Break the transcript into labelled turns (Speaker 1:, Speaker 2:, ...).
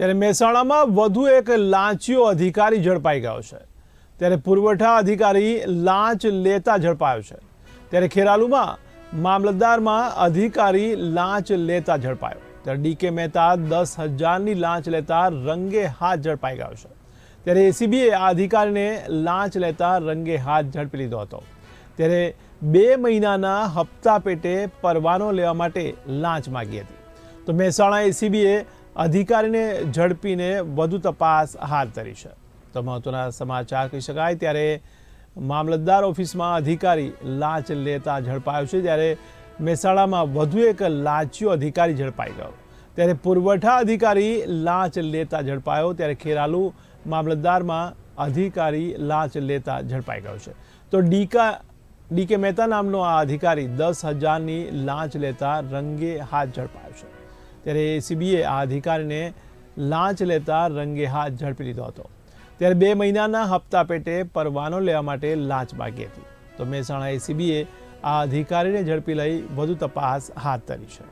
Speaker 1: ત્યારે મહેસાણામાં વધુ એક લાંચિયો અધિકારી ઝડપાઈ ગયો છે. ત્યારે પુરવઠા અધિકારી લાંચ લેતા ઝડપાયો છે. ત્યારે ખેરાલુમાં મામલતદારમાં અધિકારી લાંચ લેતા ઝડપાયો. ત્યારે ડીકે મહેતા દસ હજારની લાંચ લેતા રંગે હાથ ઝડપાઈ ગયો છે. ત્યારે એસીબીએ આ અધિકારીને લાંચ લેતા રંગે હાથ ઝડપી લીધો હતો. ત્યારે બે મહિનાના હપ્તા પેટે પરવાનો લેવા માટે લાંચ માગી હતી. તો મહેસાણા એસીબીએ અધિકારીને ઝડપીને વધુ તપાસ હાથ ધરી છે. તો મહત્વના સમાચાર કહી શકાય, ત્યારે મામલતદાર ઓફિસમાં અધિકારી લાંચ લેતા ઝડપાયો છે ત્યારે મહેસાણામાં વધુ એક લાંચિયો અધિકારી ઝડપાઈ ગયો. ત્યારે પુરવઠા અધિકારી લાંચ લેતા ઝડપાયો, ત્યારે ખેરાલુ મામલતદારમાં અધિકારી લાંચ લેતા ઝડપાઈ ગયો છે. તો ડીકા, ડીકે મહેતા નામનો આ અધિકારી દસ હજારની લાંચ લેતા રંગે હાથ ઝડપાયો છે. ત્યારે એસીબીએ આ અધિકારીને લાંચ લેતા રંગે હાથ ઝડપી લીધો હતો. ત્યારે બે મહિનાના હપ્તા પેટે પરવાનો લેવા માટે લાંચ માગી હતી. તો મહેસાણા એસીબીએ આ અધિકારીને ઝડપી લઈ વધુ તપાસ હાથ ધરી છે.